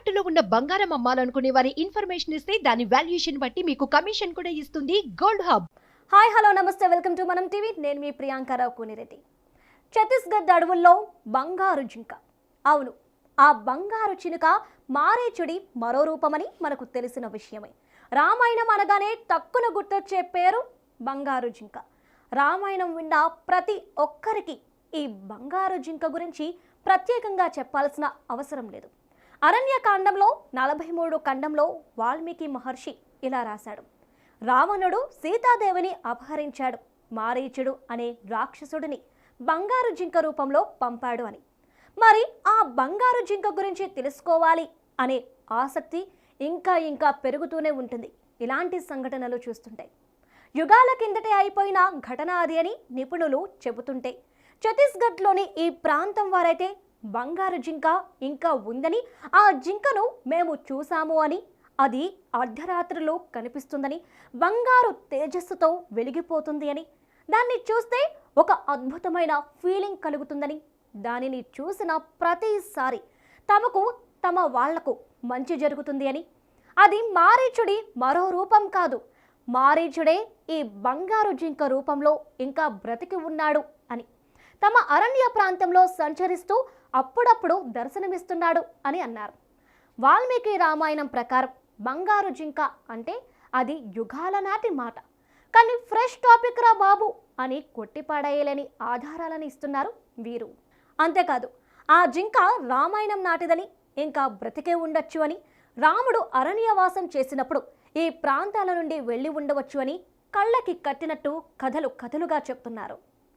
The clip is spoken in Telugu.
తాకట్టులో ఉన్న బంగారం అమ్మాలనుకునే వారి ఇన్ఫర్మేషన్ ఇస్తే దాని వాల్యుయేషన్ బట్టి మీకు కమిషన్ కూడా ఇస్తుంది గోల్డ్ హబ్. హాయ్ హలో నమస్తే వెల్కమ్ టు మనం టీవీ. నేను మీ ప్రియాంకారావు కూనిరెడ్డి. ఛత్తీస్గఢ్ అడవుల్లో బంగారు జింక. అవును ఆ బంగారు చినుక మారేచుడి మరో రూపమని మనకు తెలిసిన విషయమే. రామాయణం అనగానే తక్కున గుర్తొచ్చే పేరు బంగారు జింక. రామాయణం విన్న ప్రతి ఒక్కరికి ఈ బంగారు జింక గురించి ప్రత్యేకంగా చెప్పాల్సిన అవసరం లేదు. అరణ్యకాండంలో నలభై మూడు ఖండంలో వాల్మీకి మహర్షి ఇలా రాశాడు. రావణుడు సీతాదేవిని అపహరించాడు. మారీచుడు అనే రాక్షసుడిని బంగారు జింక రూపంలో పంపాడు అని. మరి ఆ బంగారు జింక గురించి తెలుసుకోవాలి అనే ఆసక్తి ఇంకా ఇంకా పెరుగుతూనే ఉంటుంది. ఇలాంటి సంఘటనలు చూస్తుంటే యుగాల కిందటే అయిపోయిన ఘటన అది అని నిపుణులు చెబుతుంటే ఛత్తీస్గఢ్లోని ఈ ప్రాంతం వారైతే బంగారు జింక ఇంకా ఉందని ఆ జింకను మేము చూసాము అని. అది అర్ధరాత్రిలో కనిపిస్తుందని బంగారు తేజస్సుతో వెలిగిపోతుంది అని. దాన్ని చూస్తే ఒక అద్భుతమైన ఫీలింగ్ కలుగుతుందని. దానిని చూసిన ప్రతిసారి తమకు తమ వాళ్ళకు మంచి జరుగుతుంది అని. అది మారీచుడి మరో రూపం కాదు. మారీచుడే ఈ బంగారు జింక రూపంలో ఇంకా బ్రతికి ఉన్నాడు అని. తమ అరణ్య ప్రాంతంలో సంచరిస్తూ అప్పుడప్పుడు దర్శనమిస్తున్నాడు అని అన్నారు. వాల్మీకి రామాయణం ప్రకారం బంగారు జింక అంటే అది యుగాల నాటి మాట. కానీ ఫ్రెష్ టాపిక్ రా బాబు అని కొట్టిపాడేయలేని ఆధారాలను ఇస్తున్నారు వీరు. అంతేకాదు ఆ జింక రామాయణం నాటిదని ఇంకా బ్రతికే ఉండొచ్చు అని రాముడు అరణ్యవాసం చేసినప్పుడు ఈ ప్రాంతాల నుండి వెళ్ళి ఉండవచ్చు అని కళ్ళకి కట్టినట్టు కథలు కథలుగా చెప్తున్నారు.